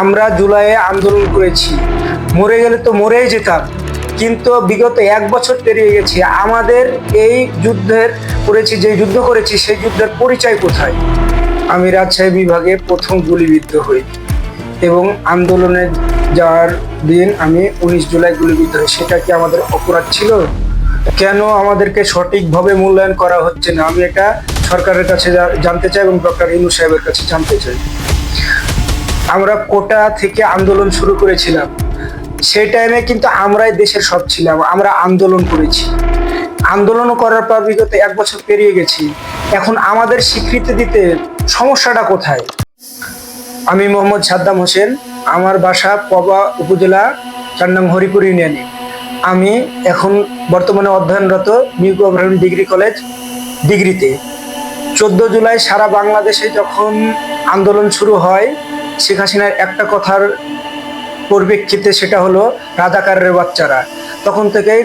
আমরা জুলাইয়ে আন্দোলন করেছি। মরে গেলে তো মরেই যেতাম। কিন্তু বিগত এক বছর পেরিয়ে গেছে। আমাদের এই যুদ্ধের করেছি, যে যুদ্ধ করেছি, সেই যুদ্ধের পরিচয় কোথায়? আমি রাজশাহী বিভাগে প্রথম গুলিবিদ্ধ হই এবং আন্দোলনে যাওয়ার দিন আমি উনিশ জুলাই গুলিবিদ্ধ হই। সেটা কি আমাদের অপরাধ ছিল? কেন আমাদেরকে সঠিকভাবে মূল্যায়ন করা হচ্ছে না? আমি এটা সরকারের কাছে জানতে চাই এবং ডক্টর ইনু সাহেবের কাছে জানতে চাই। আমরা কোটা থেকে আন্দোলন শুরু করেছিলাম। সেই টাইমে কিন্তু আমরাই দেশের সব ছিলাম, আমরা আন্দোলন করেছি। আন্দোলন করার পর বিগত এক বছর পেরিয়ে গেছি। এখন আমাদের স্বীকৃতি দিতে সমস্যাটা কোথায়? আমি মোহাম্মদ সাদ্দাম হোসেন, আমার বাসা পবা উপজেলা চার নাম হরিপুর ইউনিয়নে। আমি এখন বর্তমানে অধ্যয়নরত নিউ গভর্নমেন্ট ডিগ্রি কলেজ ডিগ্রিতে। চোদ্দ জুলাই সারা বাংলাদেশে যখন আন্দোলন শুরু হয় শেখ হাসিনার একটা কথার পরিপ্রেক্ষিতে সেটা হলো রাজাকারের বাচ্চারা। তখন থেকেই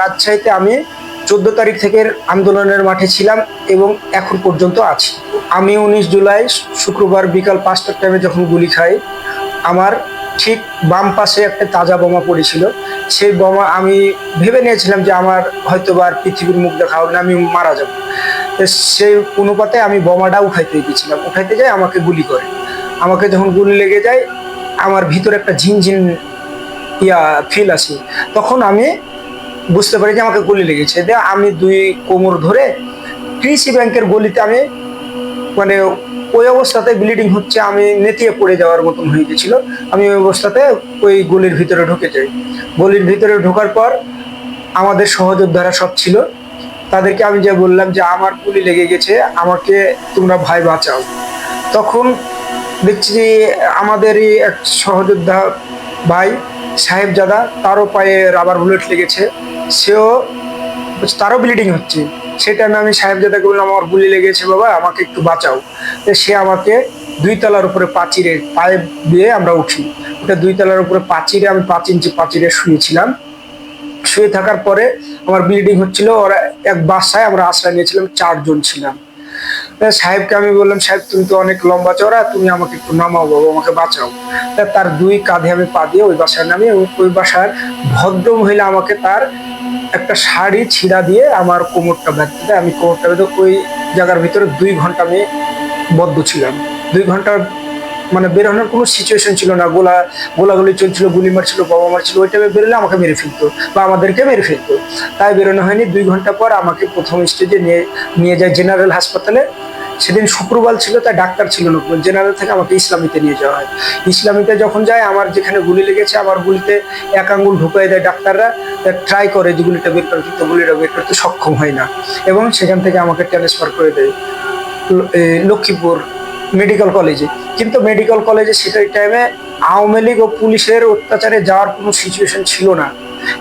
রাজশাহীতে আমি চোদ্দ তারিখ থেকে আন্দোলনের মাঠে ছিলাম এবং এখন পর্যন্ত আছি। আমি উনিশ জুলাই শুক্রবার বিকাল পাঁচটার টাইমে যখন গুলি খাই, আমার ঠিক বাম পাশে একটা তাজা বোমা পড়েছিল। সেই বোমা আমি ভেবে নিয়েছিলাম যে আমার হয়তো বা পৃথিবীর মুখ দেখা হবে না, আমি মারা যাব। সেই অনুপাতে আমি বোমাটা উঠাইতে গেছিলাম। উঠাইতে যাই আমাকে গুলি করে। আমাকে যখন গুলি লেগে যায়, আমার ভিতরে একটা ঝিনঝিন ইয়া ফিল আসে। তখন আমি বুঝতে পারি যে আমাকে গুলি লেগেছে। দিয়ে আমি দুই কোমর ধরে কৃষি ব্যাংকের গলিতে আমি মানে ওই অবস্থাতে ব্লিডিং হচ্ছে, আমি নেতিয়ে পড়ে যাওয়ার মতন হয়ে গেছিল। আমি ওই অবস্থাতে ওই গলির ভিতরে ঢুকে যাই। গলির ভিতরে ঢোকার পর আমাদের সহযোদ্ধারা সব ছিল। তাদেরকে আমি যে বললাম যে, আমার গুলি লেগে গেছে, আমাকে তোমরা ভাই বাঁচাও। তখন দেখছি আমাদেরই এক সহযোদ্ধা ভাই সাহেবজাদা তারও পায়ে রাবার বুলেট লেগেছে। সেও, তারও ব্লিডিং হচ্ছে। সেই টাইমে আমি সাহেবজাদাকে বললাম, আমার গুলি লেগেছে বাবা, আমাকে একটু বাঁচাও। সে আমাকে দুই তলার উপরে পাচিরে পায়ে দিয়ে আমরা উঠি। ওটা দুই তলার উপরে পাঁচিরে, আমি পাঁচ ইঞ্চি পাঁচিরে শুয়েছিলাম। শুয়ে থাকার পরে আমার ব্লিডিং হচ্ছিল। ওরা এক বাসায় আমরা আশ্রয় নিয়েছিলাম, চারজন ছিলাম। সাহেবকে আমি বললাম, সাহেব, তুমি তো অনেক লম্বা চড়া তুমি আমাকে একটু নামাও বাবা, আমাকে বাঁচাও। তা তার দুই কাঁধে আমি পা দিয়ে ওই বাসায় নামি এবং ওই বাসার ভদ্র মহিলা আমাকে তার একটা শাড়ি ছিঁড়া দিয়ে আমার কোমরটা দেয়। আমি কোমরটা বেঁধে ওই জায়গার ভিতরে দুই ঘণ্টা আমি বদ্ধ ছিলাম। দুই ঘণ্টা মানে বেরোনোর কোনো সিচুয়েশন ছিল না। গোলা, গোলাগুলি চলছিল, গুলি মারছিল বাবা মারছিল, ওই টাইমে বেরোলে আমাকে মেরে ফেলতো বা আমাদেরকে মেরে ফেলতো। তাই বেরোনো হয়নি। দুই ঘণ্টা পর আমাকে প্রথম স্টেজে নিয়ে নিয়ে যায় জেনারেল হাসপাতালে। সেদিন শুক্রবার ছিল, তাই ডাক্তার ছিল না। জেনারেল থেকে আমাকে ইসলামীতে নিয়ে যাওয়া হয়। ইসলামীতে যখন যায়, আমার যেখানে গুলি লেগেছে, আমার গুলিতে এক আঙ্গুল ঢুকিয়ে দেয় ডাক্তাররা। ট্রাই করে যে গুলিটা বের করে, কিন্তু গুলিটা বের করতে সক্ষম হয় না। এবং সেখান থেকে আমাকে ট্রান্সফার করে দেয়। লক্ষ্মীপুর মেডিকেল কলেজে কিন্তু মেডিকেল কলেজে সেটাই টাইমে আওয়ামী লীগ ও পুলিশের অত্যাচারে যাওয়ার কোনো সিচুয়েশন ছিল না।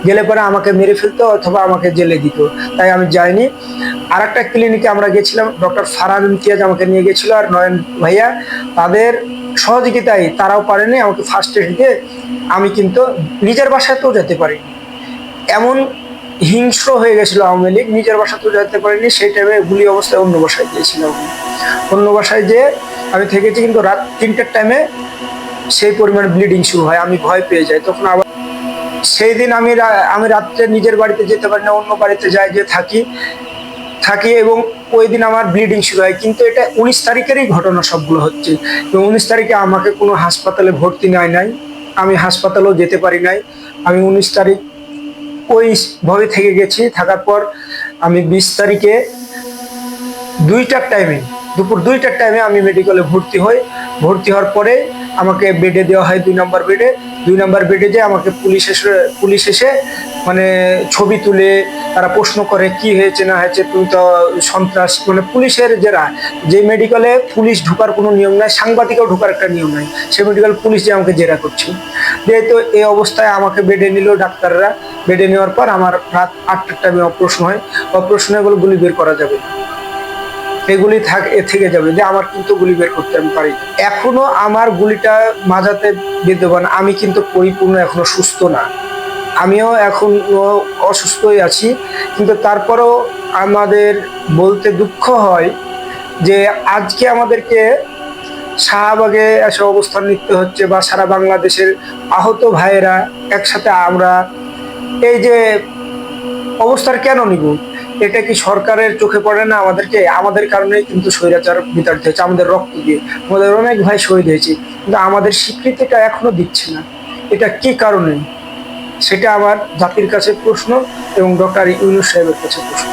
গেলে পরে আমাকে মেরে ফেলতো অথবা আমাকে জেলে দিত। তাই আমি যাইনি। আর একটা ক্লিনিকে আমরা গেছিলাম ডক্টর ফারহান ইমতিয়াজ আমাকে নিয়ে গেছিল আর নয়ন ভাইয়া। তাদের সহযোগিতায় তারাও পারেনি, আমাকে ফার্স্ট এড দিয়ে আমি কিন্তু নিজের বাসাতেও যেতে পারিনি। এমন হিংস্র হয়ে গেছিল আওয়ামী লীগ, নিজের বাসাতেও যেতে পারিনি। সেই টাইমে গুলি অবস্থায় অন্য বাসায় গিয়েছিলাম। অন্য বাসায় যে আমি থেকেছি কিন্তু রাত তিনটার টাইমে সেই পরিমাণ ব্লিডিং শুরু হয়, আমি ভয় পেয়ে যাই। তখন আবার সেই দিন আমি আমি রাত্রে নিজের বাড়িতে যেতে পারি না, অন্য বাড়িতে যাই যে থাকি। থাকি এবং ওই দিন আমার ব্লিডিং শুরু হয়। কিন্তু এটা উনিশ তারিখেরই ঘটনা সবগুলো হচ্ছে। এবং উনিশ তারিখে আমাকে কোনো হাসপাতালে ভর্তি নেয় নাই। আমি হাসপাতালেও যেতে পারি নাই। আমি উনিশ তারিখ ওই ভাবে থেকে গেছি। থাকার পর আমি বিশ তারিখে দুইটার টাইমে দুপুর দুইটার টাইমে আমি মেডিকেলে ভর্তি হই। ভর্তি হওয়ার পরে আমাকে বেডে দেওয়া হয় দুই নম্বর বেডে দুই নম্বর বেডে যে আমাকে পুলিশ এসে পুলিশ এসে মানে ছবি তুলে, তারা প্রশ্ন করে, কি হয়েছে, না হয়েছে? তুমি তো সন্ত্রাস। মানে পুলিশের যারা, যে মেডিকেলে পুলিশ ঢোকার কোনো নিয়ম নাই, সাংবাদিকও ঢোকার একটা নিয়ম নাই, সে মেডিকেল পুলিশ যে আমাকে জেরা করছে। যেহেতু এই অবস্থায় আমাকে বেডে নিল ডাক্তাররা। বেডে নেওয়ার পর আমার রাত আটটার টাইমে অপারেশন হয়। অপারেশনে বলে গুলি বের করা যাবে। না। এগুলি থাক থেকে যাবে। যে আমার কিন্তু গুলি বের করতে আমি পারি। এখনও আমার গুলিটা মাজাতে বিদ্যমান। আমি কিন্তু পরিপূর্ণ এখনও সুস্থ না। আমিও এখন অসুস্থই আছি। কিন্তু তারপরেও আমাদের বলতে দুঃখ হয় যে আজকে আমাদেরকে শাহবাগে এসে অবস্থান নিতে হচ্ছে বা সারা বাংলাদেশের আহত ভাইয়েরা একসাথে আমরা এই যে অবস্থার কেন নিব? এটা কি সরকারের চোখে পড়ে না আমাদেরকে? আমাদের কারণে কিন্তু স্বৈরাচার বিতাড়িত হয়েছে, আমাদের রক্ত দিয়ে। আমাদের অনেক ভাই শহীদ হয়েছে, কিন্তু আমাদের স্বীকৃতিটা এখনও দিচ্ছে না। এটা কি কারণে? সেটা আমার জাতির কাছে প্রশ্ন এবং ডক্টর ইউনুস সাহেবের কাছে প্রশ্ন।